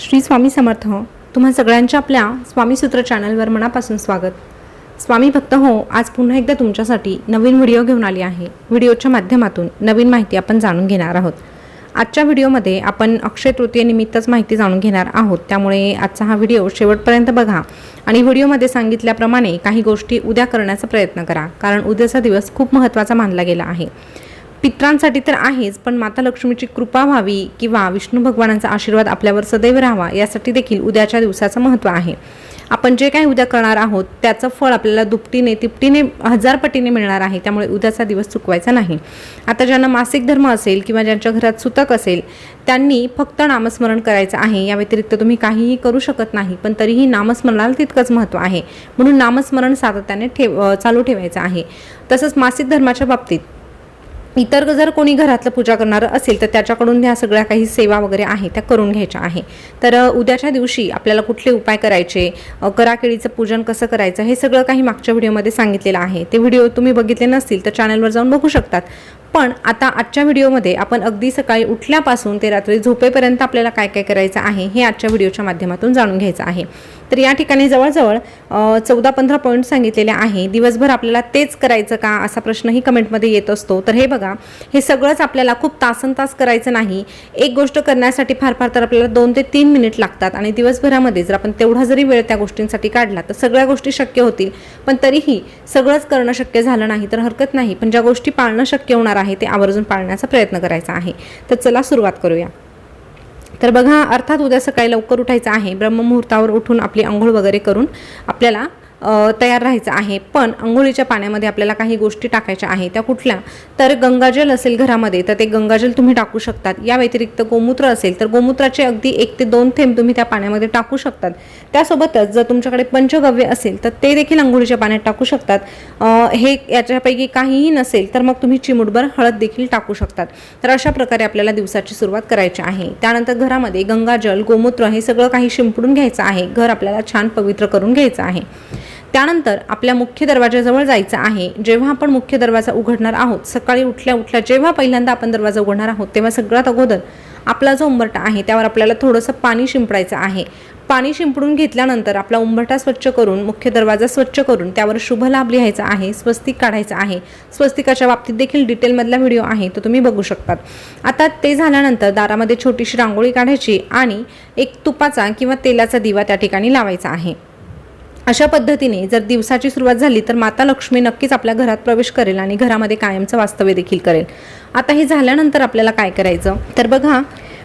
श्री स्वामी समर्थ हो. तुम्हा सगळ्यांच्या आपल्या स्वामी सूत्र चॅनलवर मनापासून स्वागत. स्वामी भक्त हो आज पुन्हा एकदा तुमच्यासाठी नवीन व्हिडिओ घेऊन आली आहे. व्हिडिओच्या माध्यमातून नवीन माहिती आपण जाणून घेणार आहोत. आजच्या व्हिडिओमध्ये आपण अक्षय तृतीयेनिमित्तच माहिती जाणून घेणार आहोत. त्यामुळे आजचा हा व्हिडिओ शेवटपर्यंत बघा आणि व्हिडिओमध्ये सांगितल्याप्रमाणे काही गोष्टी उद्या करण्याचा प्रयत्न करा कारण उद्याचा दिवस खूप महत्त्वाचा मानला गेला आहे. पित्रांसाठी तर आहेच पण माता लक्ष्मीची कृपा व्हावी किंवा विष्णू भगवानांचा आशीर्वाद आपल्यावर सदैव राहावा यासाठी देखील उद्याच्या दिवसाचं महत्त्व आहे. आपण जे काही उद्या करणार आहोत त्याचं फळ आपल्याला दुपटीने तिपटीने हजार पटीने मिळणार आहे त्यामुळे उद्याचा दिवस चुकवायचा नाही. आता ज्यांना मासिक धर्म असेल किंवा ज्यांच्या घरात सुतक असेल त्यांनी फक्त नामस्मरण करायचं आहे या व्यतिरिक्त तुम्ही काहीही करू शकत नाही पण तरीही नामस्मरणाला तितकंच महत्त्व आहे. म्हणून नामस्मरण सातत्याने ठेव चालू ठेवायचं आहे. तसंच मासिक धर्माच्या बाबतीत इतर जर कोणी घरातलं पूजा करणारं असेल तर त्याच्याकडून ह्या सगळ्या काही सेवा वगैरे आहे त्या करून घ्यायच्या आहे. तर उद्याच्या दिवशी आपल्याला कुठले उपाय करायचे कराकेळीचं पूजन कसं करायचं हे सगळं काही मागच्या व्हिडिओमध्ये सांगितलेलं आहे. ते व्हिडिओ तुम्ही बघितले नसतील तर चॅनलवर जाऊन बघू शकतात. पण आता आजच्या व्हिडिओमध्ये आपण अगदी सकाळी उठल्यापासून ते रात्री झोपेपर्यंत आपल्याला काय काय करायचं आहे हे आजच्या व्हिडिओच्या माध्यमातून जाणून घ्यायचं आहे. तर या ठिकाणी जवळजवळ चौदा पंधरा पॉईंट सांगितलेले आहे. दिवसभर आपल्याला तेच करायचं का असा प्रश्नही कमेंटमध्ये येत असतो. तर हे बघा हे सगळंच आपल्याला खूप तासन तास करायचं नाही. एक गोष्ट करण्यासाठी फार फार तर आपल्याला दोन ते तीन मिनिट लागतात. आणि दिवसभरामध्ये जर आपण तेवढा जरी वेळ त्या गोष्टींसाठी काढला तर सगळ्या गोष्टी शक्य होतील. पण तरीही सगळंच करणं शक्य झालं नाही तर हरकत नाही. पण ज्या गोष्टी पाळणं शक्य होणार आहे ते आवर्जून पाळण्याचा प्रयत्न करायचा आहे. तर चला सुरुवात करूया. तर बघा अर्थात उद्या सकाळी लवकर उठायचं आहे. ब्रह्ममुहूर्तावर उठून आपली आंघोळ वगैरे करून आपल्याला तयार राहायचं आहे. पण अंघोळीच्या पाण्यामध्ये आपल्याला काही गोष्टी टाकायच्या आहे त्या कुठल्या? तर गंगाजल असेल घरामध्ये तर ते गंगाजल तुम्ही टाकू शकतात. या व्यतिरिक्त गोमूत्र असेल तर गोमूत्राचे अगदी एक ते दोन थेंब तुम्ही त्या पाण्यामध्ये टाकू शकतात. त्यासोबतच जर तुमच्याकडे पंचगव्य असेल तर ते देखील अंघोळीच्या पाण्यात टाकू शकतात. हे याच्यापैकी काहीही नसेल तर मग तुम्ही चिमुटभर हळद देखील टाकू शकतात. तर अशा प्रकारे आपल्याला दिवसाची सुरुवात करायची आहे. त्यानंतर घरामध्ये गंगाजल गोमूत्र हे सगळं काही शिंपडून घ्यायचं आहे. घर आपल्याला छान पवित्र करून घ्यायचं आहे. त्यानंतर आपल्या मुख्य दरवाजाजवळ जायचं आहे. जेव्हा आपण मुख्य दरवाजा उघडणार आहोत सकाळी उठल्या उठल्या जेव्हा पहिल्यांदा आपण दरवाजा उघडणार आहोत तेव्हा सगळ्यात अगोदर आपला जो उंबरटा आहे त्यावर आपल्याला थोडंसं पाणी शिंपडायचं आहे. पाणी शिंपडून घेतल्यानंतर आपला उंबरटा स्वच्छ करून मुख्य दरवाजा स्वच्छ करून त्यावर शुभ लाभ लिहायचा आहे स्वस्तिक काढायचं आहे. स्वस्तिकाच्या बाबतीत देखील डिटेलमधला व्हिडिओ आहे तो तुम्ही बघू शकतात. आता ते झाल्यानंतर दारामध्ये छोटीशी रांगोळी काढायची आणि एक तुपाचा किंवा तेलाचा दिवा त्या ठिकाणी लावायचा आहे. अशा पद्धतीने जर दिवसाची सुरुवात झाली तर माता लक्ष्मी नक्कीच आपल्या घरात प्रवेश करेल आणि घरामध्ये कायमचं वास्तव्य देखील करेल. आता हे झाल्यानंतर आपल्याला काय करायचं? तर बघा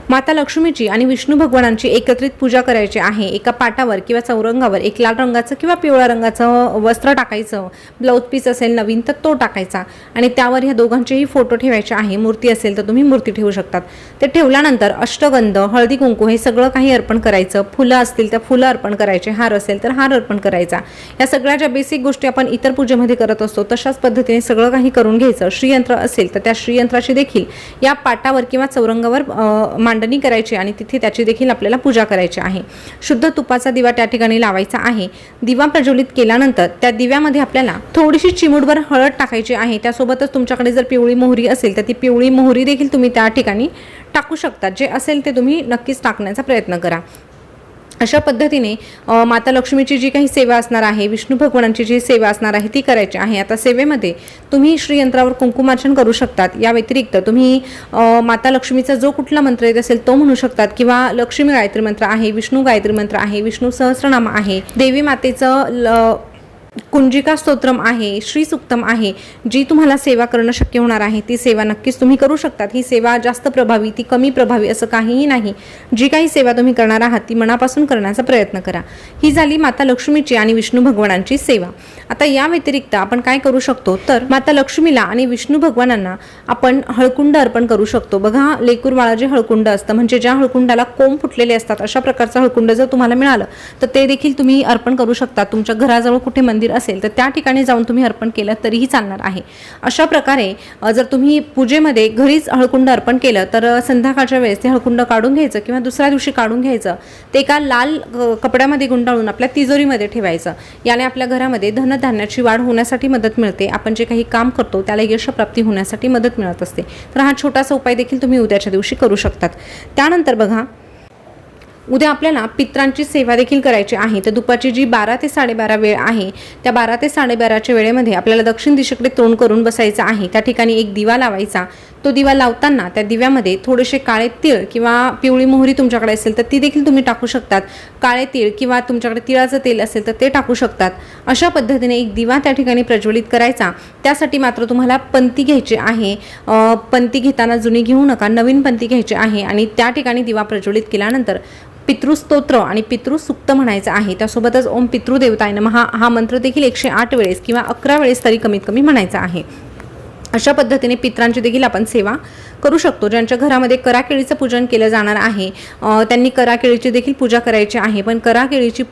माता लक्ष्मीची आणि विष्णू भगवानांची एकत्रित पूजा करायची आहे. एका पाटावर किंवा चौरंगावर एक लाल रंगाचं किंवा पिवळ्या रंगाचं वस्त्र टाकायचं ब्लाऊज पीस असेल नवीन तर तो टाकायचा. आणि त्यावर ह्या दोघांचेही फोटो ठेवायचे आहे. मूर्ती असेल तर तुम्ही मूर्ती ठेवू शकतात. ते ठेवल्यानंतर अष्टगंध हळदी कुंकू हे सगळं काही अर्पण करायचं. फुलं असतील तर फुलं अर्पण करायचे. हार असेल तर हार अर्पण करायचा. या सगळ्या ज्या बेसिक गोष्टी आपण इतर पूजेमध्ये करत असतो तशाच पद्धतीने सगळं काही करून घ्यायचं. श्रीयंत्र असेल तर त्या श्रीयंत्राची देखील या पाटावर किंवा चौरंगावर मांड मांडणी करायची आणि तिथे त्याची देखील आपल्याला पूजा करायची आहे. शुद्ध तुपाचा दिवा त्या ठिकाणी लावायचा आहे. दिवा प्रज्वलित केल्यानंतर त्या दिव्यामध्ये आपल्याला थोडीशी चिमूटभर हळद टाकायची आहे. त्यासोबतच तुमच्याकडे जर पिवळी मोहरी असेल तर ती पिवळी मोहरी देखील तुम्ही त्या ठिकाणी टाकू शकता. जे असेल ते तुम्ही नक्कीच टाकण्याचा प्रयत्न करा. अशा पद्धतीने माता लक्ष्मीची जी काही सेवा असणार आहे विष्णू भगवानांची जी सेवा असणार आहे ती करायची आहे. आता सेवेमध्ये तुम्ही श्रीयंत्रावर कुंकुमार्चन करू शकतात. या व्यतिरिक्त तुम्ही माता लक्ष्मीचा जो कुठला मंत्र येत असेल तो म्हणू शकतात. किंवा लक्ष्मी गायत्री मंत्र आहे विष्णू गायत्री मंत्र आहे विष्णू सहस्रनाम आहे. देवी मातेचं ल कुंजिका स्तोत्रम आहे श्री सुक्तम आहे जी तुम्हाला सेवा करणं शक्य होणार आहे ती सेवा नक्कीच तुम्ही करू शकतात. ही सेवा जास्त प्रभावी ती कमी प्रभावी असं काहीही नाही. जी काही सेवा तुम्ही करणार आहात ती मनापासून करण्याचा प्रयत्न करा. ही झाली माता लक्ष्मीची आणि विष्णू भगवानांची सेवा. आता या व्यतिरिक्त आपण काय करू शकतो? तर माता लक्ष्मीला आणि विष्णू भगवानांना आपण हळकुंड अर्पण करू शकतो. बघा लेकूर जे हळकुंड असतं. म्हणजे ज्या हळकुंडाला कोंब फुटलेले असतात अशा प्रकारचं हळकुंड जर तुम्हाला मिळालं तर ते देखील तुम्ही अर्पण करू शकता. तुमच्या घराजवळ कुठे मंदिर मंदिर असेल तर त्या ठिकाणी जाऊन तुम्ही अर्पण केलं तरीही चालणार आहे. अशा प्रकारे जर तुम्ही पूजेमध्ये घरीच हळकुंड अर्पण केलं तर संध्याकाळच्या वेळेस ते हळकुंड काढून घ्यायचं किंवा दुसऱ्या दिवशी काढून घ्यायचं. ते एका लाल कपड्यामध्ये गुंडाळून आपल्या तिजोरीमध्ये ठेवायचं. याने आपल्या घरामध्ये धनधान्याची वाढ होण्यासाठी मदत मिळते. आपण जे काही काम करतो त्याला यशप्राप्ती होण्यासाठी मदत मिळत असते. तर हा छोटासा उपाय देखील तुम्ही उद्याच्या दिवशी करू शकतात. त्यानंतर बघा उद्या आपल्याला पित्रांची सेवा देखील करायची आहे. तर दुपारची जी बारा ते साडेबारा वेळ आहे त्या बारा ते साडेबाराच्या वेळेमध्ये आपल्याला दक्षिण दिशेकडे तोंड करून बसायचं आहे. त्या ठिकाणी एक दिवा लावायचा. तो दिवा लावताना त्या दिव्यामध्ये थोडेसे काळे तीळ किंवा पिवळी मोहरी तुमच्याकडे असेल तर ती देखील तुम्ही टाकू शकतात. काळे तीळ किंवा तुमच्याकडे तिळाचं तेल असेल तर ते टाकू शकतात. अशा पद्धतीने एक दिवा त्या ठिकाणी प्रज्वलित करायचा. त्यासाठी मात्र तुम्हाला पंती घ्यायची आहे. पंती घेताना जुनी घेऊ नका. नवीन पंती घ्यायची आहे आणि त्या ठिकाणी दिवा प्रज्वलित केल्यानंतर पितृस्तोत्र आणि पितृसुक्त म्हणायचं आहे. त्यासोबतच ओम पितृदेवताय नमः हा हा मंत्र देखील एकशे आठ वेळेस किंवा अकरा वेळेस तरी कमीत कमी म्हणायचा आहे. अशा पद्धतीने पित्रांची देखील आपण सेवा करू शकतो. ज्यांच्या घरामध्ये कराकेळीचं पूजन केलं जाणार आहे त्यांनी कराकेळीची देखील पूजा करायची आहे. पण कराकेळीची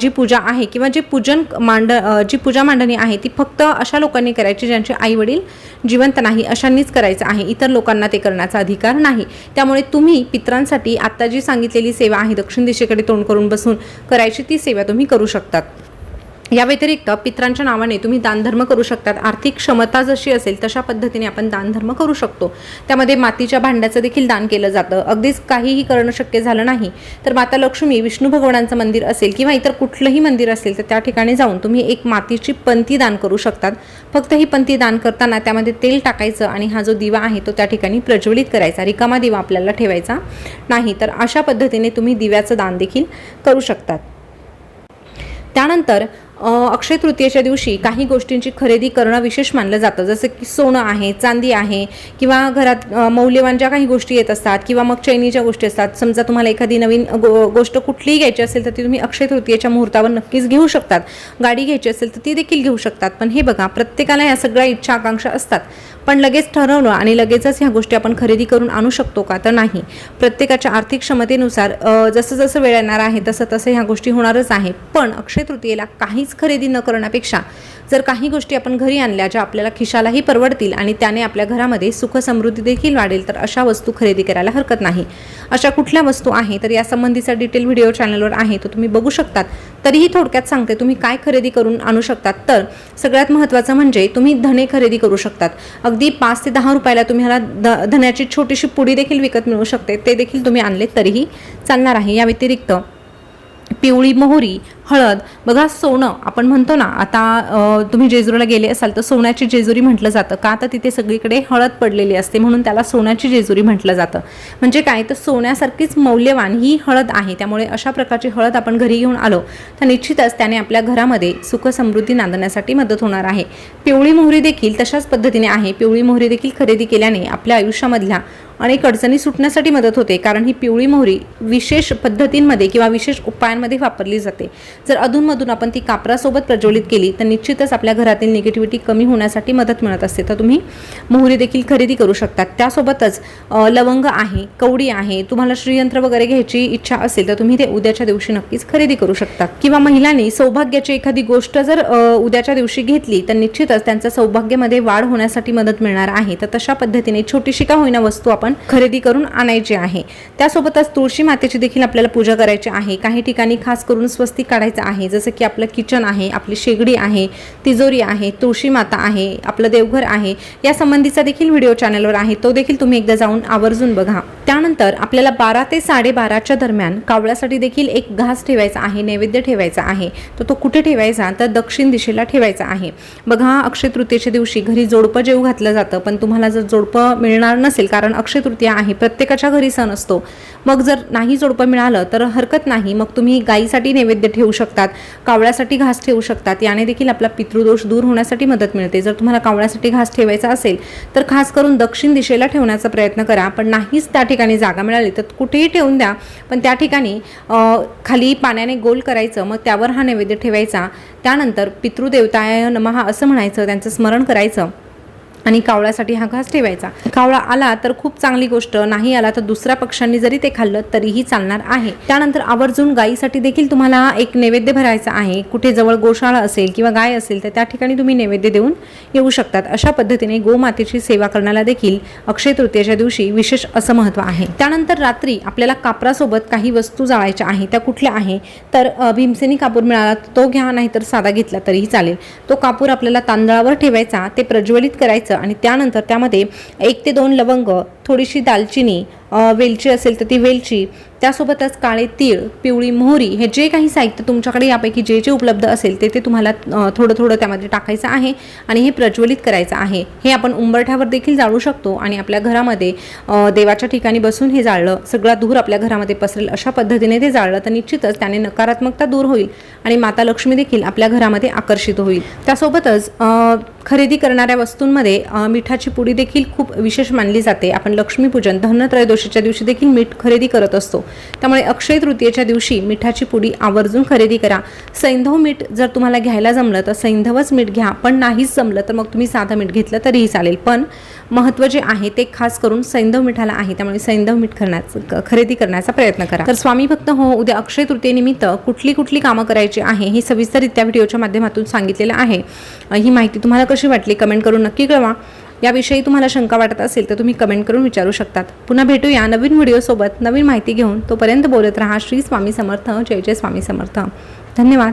जी पूजा आहे किंवा जे पूजन मांड जी पूजा मांडणी आहे ती फक्त अशा लोकांनी करायची ज्यांचे आई वडील जिवंत नाही अशांनीच करायचं आहे. इतर लोकांना ते करण्याचा अधिकार नाही. त्यामुळे तुम्ही पित्रांसाठी आत्ता जी सांगितलेली सेवा आहे दक्षिण दिशेकडे तोंड करून बसून करायची ती सेवा तुम्ही करू शकतात. या व्यतिरिक्त पित्रांच्या नावाने तुम्ही दानधर्म करू शकतात. आर्थिक क्षमता जशी असेल तशा पद्धतीने आपण दानधर्म करू शकतो. त्यामध्ये मातीच्या भांड्याचं देखील दान केलं जातं. अगदीच काहीही करणं शक्य झालं नाही तर माता लक्ष्मी विष्णू भगवानांचं मंदिर असेल किंवा इतर कुठलंही मंदिर असेल तर त्या ठिकाणी जाऊन तुम्ही एक मातीची पंती दान करू शकतात. फक्त ही पंती दान करताना त्यामध्ये तेल टाकायचं आणि हा जो दिवा आहे तो त्या ठिकाणी प्रज्वलित करायचा. रिकामा दिवा आपल्याला ठेवायचा नाही तर अशा पद्धतीने तुम्ही दिव्याचं दान देखील करू शकतात. त्यानंतर अक्षय तृतीयेच्या दिवशी काही गोष्टींची खरेदी करणं विशेष मानलं जातं. जसं की सोनं आहे चांदी आहे किंवा घरात मौल्यवान ज्या काही गोष्टी येत असतात किंवा मग चैनीच्या गोष्टी असतात. समजा तुम्हाला एखादी नवीन गो गोष्ट कुठलीही घ्यायची असेल तर ती तुम्ही अक्षय तृतीयेच्या मुहूर्तावर नक्कीच घेऊ शकतात. गाडी घ्यायची असेल तर ती देखील घेऊ शकतात. पण हे बघा प्रत्येकाला या सगळ्या इच्छा आकांक्षा असतात. पण लगेच ठरवलं आणि लगेचच ह्या गोष्टी आपण खरेदी करून आणू शकतो का तर नाही. प्रत्येकाच्या आर्थिक क्षमतेनुसार जसं जसं वेळ येणार आहे तसं तसं ह्या गोष्टी होणारच आहे पण अक्षय तृतीयेला काहीच खरेदी न करण्यापेक्षा जर काही गोष्टी आपण घरी आणल्या ज्या आपल्याला खिशालाही परवडतील आणि त्याने आपल्या घरामध्ये सुख समृद्धी देखील वाढेल तर अशा वस्तू खरेदी करायला हरकत नाही. अशा कुठल्या वस्तू आहे तर यासंबंधीचा डिटेल व्हिडिओ चॅनलवर आहे तो तुम्ही बघू शकतात. तरीही थोडक्यात सांगते तुम्ही काय खरेदी करून आणू शकतात? तर सगळ्यात महत्त्वाचं म्हणजे तुम्ही धने खरेदी करू शकतात. अगदी पाच ते दहा रुपयाला तुम्हाला द धण्याची धन्याची छोटीशी पुडी देखील विकत मिळू शकते. ते देखील तुम्ही आणले तरीही चालणार आहे. या व्यतिरिक्त पिवळी मोहरी हळद. बघा सोनं आपण म्हणतो ना आता तुम्ही जेजुरीला गेले असाल तर सोन्याची जेजुरी म्हटलं जातं. का तर तिथे सगळीकडे हळद पडलेली असते म्हणून त्याला सोन्याची जेजुरी म्हटलं जातं. म्हणजे काय? तर सोन्यासारखीच मौल्यवान ही हळद आहे. त्यामुळे अशा प्रकारची हळद आपण घरी घेऊन आलो तर निश्चितच त्याने आपल्या घरामध्ये सुख समृद्धी नांदण्यासाठी मदत होणार आहे. पिवळी मोहरी देखील तशाच पद्धतीने आहे. पिवळी मोहरी देखील खरेदी केल्याने आपल्या आयुष्यामधल्या अनेक अडचणी सुटण्यासाठी मदत होते कारण ही पिवळी मोहरी विशेष पद्धतींमध्ये किंवा विशेष उपायांमध्ये वापरली जाते. जर अधूनमधून आपण ती कापरासोबत प्रज्वलित केली तर निश्चितच आपल्या घरातील निगेटिव्हिटी कमी होण्यासाठी मदत मिळत असते. तर तुम्ही मोहरी देखील खरेदी करू शकतात त्यासोबतच लवंग आहे कवडी आहे तुम्हाला श्रीयंत्र वगैरे घ्यायची इच्छा असेल तर तुम्ही ते उद्याच्या दिवशी नक्कीच खरेदी करू शकता. किंवा महिलांनी सौभाग्याची एखादी गोष्ट जर उद्याच्या दिवशी घेतली तर निश्चितच त्यांचा सौभाग्यामध्ये वाढ होण्यासाठी मदत मिळणार आहे. तर तशा पद्धतीने छोटीशी का होईना वस्तू आपण खरेदी करून आणायची आहे. त्यासोबतच तुळशी मातेची देखील आपल्याला पूजा करायची आहे. काही ठिकाणी खास करून स्वस्तिक काढायचं आहे. जसं की आपलं किचन आहे आपली शेगडी आहे तिजोरी आहे तुळशी माता आहे आपलं देवघर आहे. या संबंधीचा देखील व्हिडिओ चॅनलवर आहे. तो देखील तुम्ही एकदा जाऊन आवर्जून बघा. त्यानंतर आपल्याला बारा ते साडेबाराच्या दरम्यान कावळ्यासाठी देखील एक घास ठेवायचा आहे नैवेद्य ठेवायचा आहे. तर तो कुठे ठेवायचा? तर दक्षिण दिशेला ठेवायचा आहे. बघा अक्षय तृतीयेच्या दिवशी घरी जोडपं जेव घातलं जातं पण तुम्हाला जर जोडपं मिळणार नसेल कारण अक्षय तृतीया आहे प्रत्येकाच्या घरी सण असतो. मग जर नाही जोडपं मिळालं तर हरकत नाही. मग तुम्ही गाईसाठी नैवेद्य ठेवू शकतात कावळ्यासाठी घास ठेवू शकतात. याने देखील आपला पितृदोष दूर होण्यासाठी मदत मिळते. जर तुम्हाला कावळ्यासाठी घास ठेवायचा असेल तर खास करून दक्षिण दिशेला ठेवण्याचा प्रयत्न करा पण नाहीच त्या ठिकाणी जागा मिळाली तर कुठेही ठेवून द्या. पण त्या ठिकाणी खाली पाण्याने गोल करायचं मग त्यावर हा नैवेद्य ठेवायचा. त्यानंतर पितृदेवताय नमहा असं म्हणायचं त्यांचं स्मरण करायचं. आणि कावळ्यासाठी हा घास ठेवायचा. कावळा आला तर खूप चांगली गोष्ट नाही आला तर दुसऱ्या पक्षांनी जरी ते खाल्लं तरीही चालणार आहे. त्यानंतर आवर्जून गायीसाठी देखील तुम्हाला एक नैवेद्य भरायचा आहे. कुठे जवळ गोशाळा असेल किंवा गाय असेल तर त्या ठिकाणी तुम्ही नैवेद्य देऊन येऊ शकतात. अशा पद्धतीने गोमातेची सेवा करण्याला देखील अक्षय तृतीयेच्या दिवशी विशेष असं महत्त्व आहे. त्यानंतर रात्री आपल्याला कापरासोबत काही वस्तू जाळायच्या आहे त्या कुठल्या आहे? तर भीमसेनी कापूर मिळाला तो घ्या नाही तर साधा घेतला तरीही चालेल. तो कापूर आपल्याला तांदळावर ठेवायचा ते प्रज्वलित करायचं आणि त्यानंतर त्यामध्ये एक ते दोन लवंग थोडीशी दालचिनी वेलची असेल तर ती वेलची त्यासोबतच काळे तीळ पिवळी मोहरी हे जे काही साहित्य तुमच्याकडे यापैकी जे जे उपलब्ध असेल ते ते तुम्हाला थोडं थोडं त्यामध्ये टाकायचं आहे आणि हे प्रज्वलित करायचं आहे. हे आपण उंबरठ्यावर देखील जाळू शकतो आणि आपल्या घरामध्ये देवाच्या ठिकाणी बसून हे जाळलं सगळा धूर आपल्या घरामध्ये पसरेल अशा पद्धतीने ते जाळलं तर निश्चितच त्याने नकारात्मकता दूर होईल आणि माता लक्ष्मी देखील आपल्या घरामध्ये आकर्षित होईल. त्यासोबतच खरेदी करणाऱ्या वस्तूंमध्ये मिठाची पुडी देखील खूप विशेष मानली जाते. आपण लक्ष्मीपूजन धनत्रयोदशीच्या दिवशी देखील मीठ खरेदी करत असतो. त्यामुळे अक्षय तृतीयेच्या दिवशी मिठाची पुडी आवर्जून खरेदी करा. सैंधव मीठ जर तुम्हाला घ्यायला जमलं तर सैंधवच मीठ घ्या पण नाहीच जमलं तर मग तुम्ही साधं मीठ घेतलं तरीही चालेल. पण महत्त्व जे आहे ते खास करून सैंधव मिठाला आहे त्यामुळे सैंधव मीठ करण्याचं खरेदी करण्याचा प्रयत्न करा. तर स्वामी भक्त हो उद्या अक्षय तृतीयेनिमित्त कुठली कुठली कामं करायची आहे हे सविस्तररित्या व्हिडिओच्या माध्यमातून सांगितलेलं आहे. ही माहिती तुम्हाला कशी वाटली कमेंट करून नक्की कळवा. याविषयी तुम्हाला शंका वाटत असेल तर तुम्ही कमेंट करून विचारू शकतात. पुन्हा भेटूया नवीन व्हिडिओसोबत नवीन माहिती घेऊन तोपर्यंत बोलत राहा. श्री स्वामी समर्थ. जय जय स्वामी समर्थ. धन्यवाद.